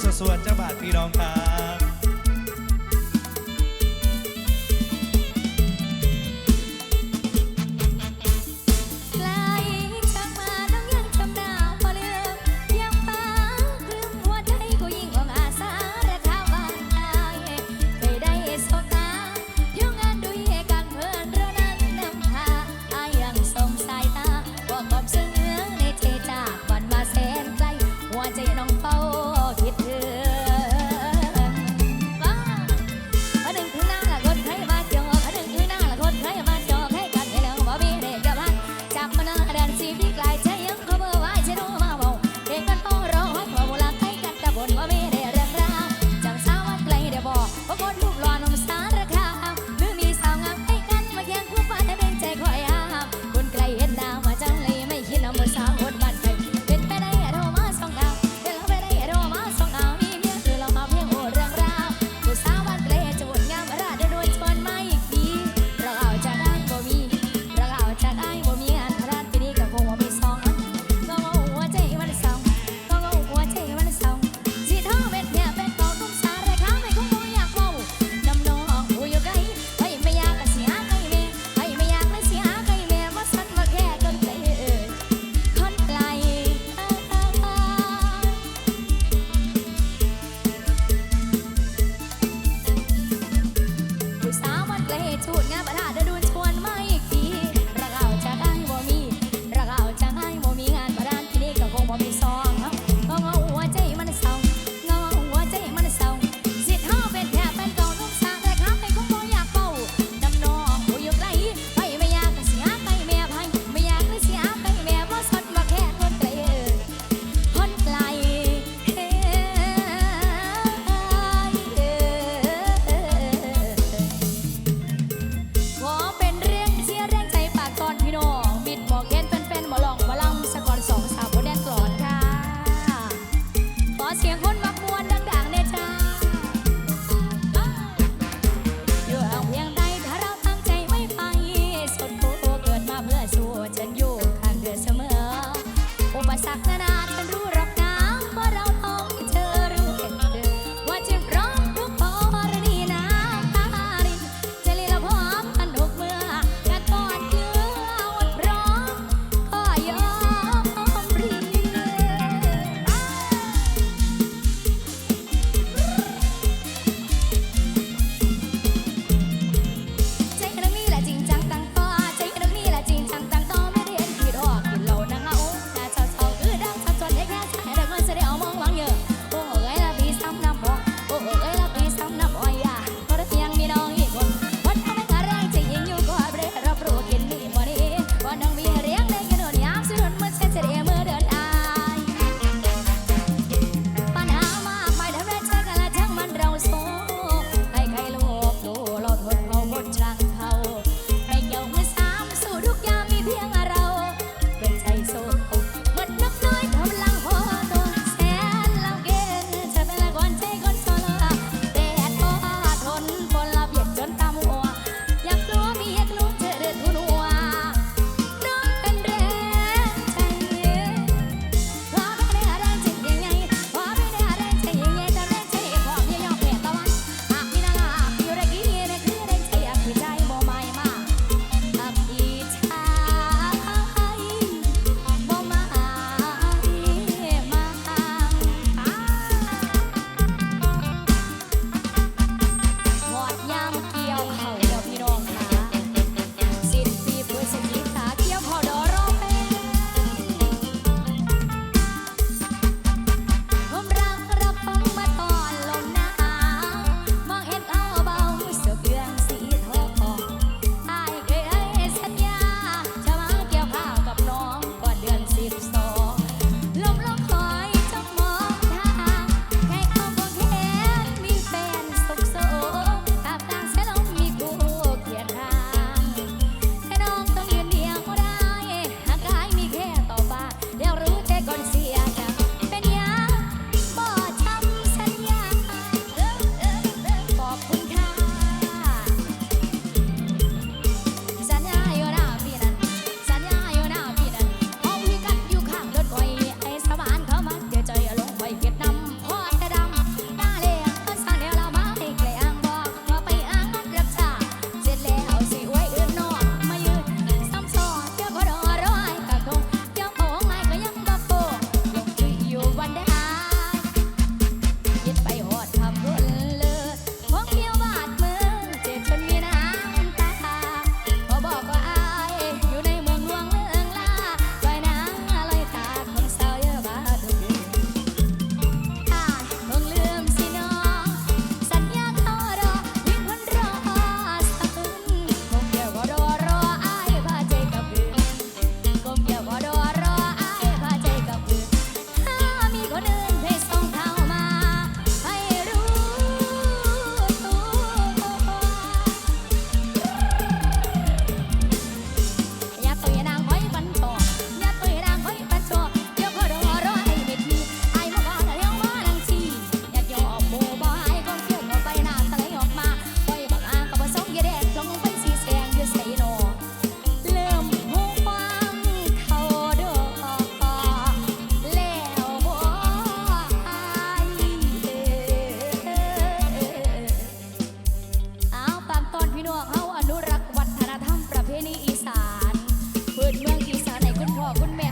สวดเจ้าบาทพี่น้องครับ คุณแม่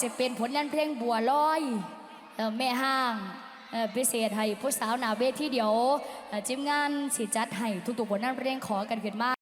สิเป็นผลงานเพลงบัวลอยแม่ห้างพิเศษให้ผู้สาวหนาเวทีเดียวจิ้มงานสิจัดให้ทุกๆผลงานเพลงขอกันขึ้นมา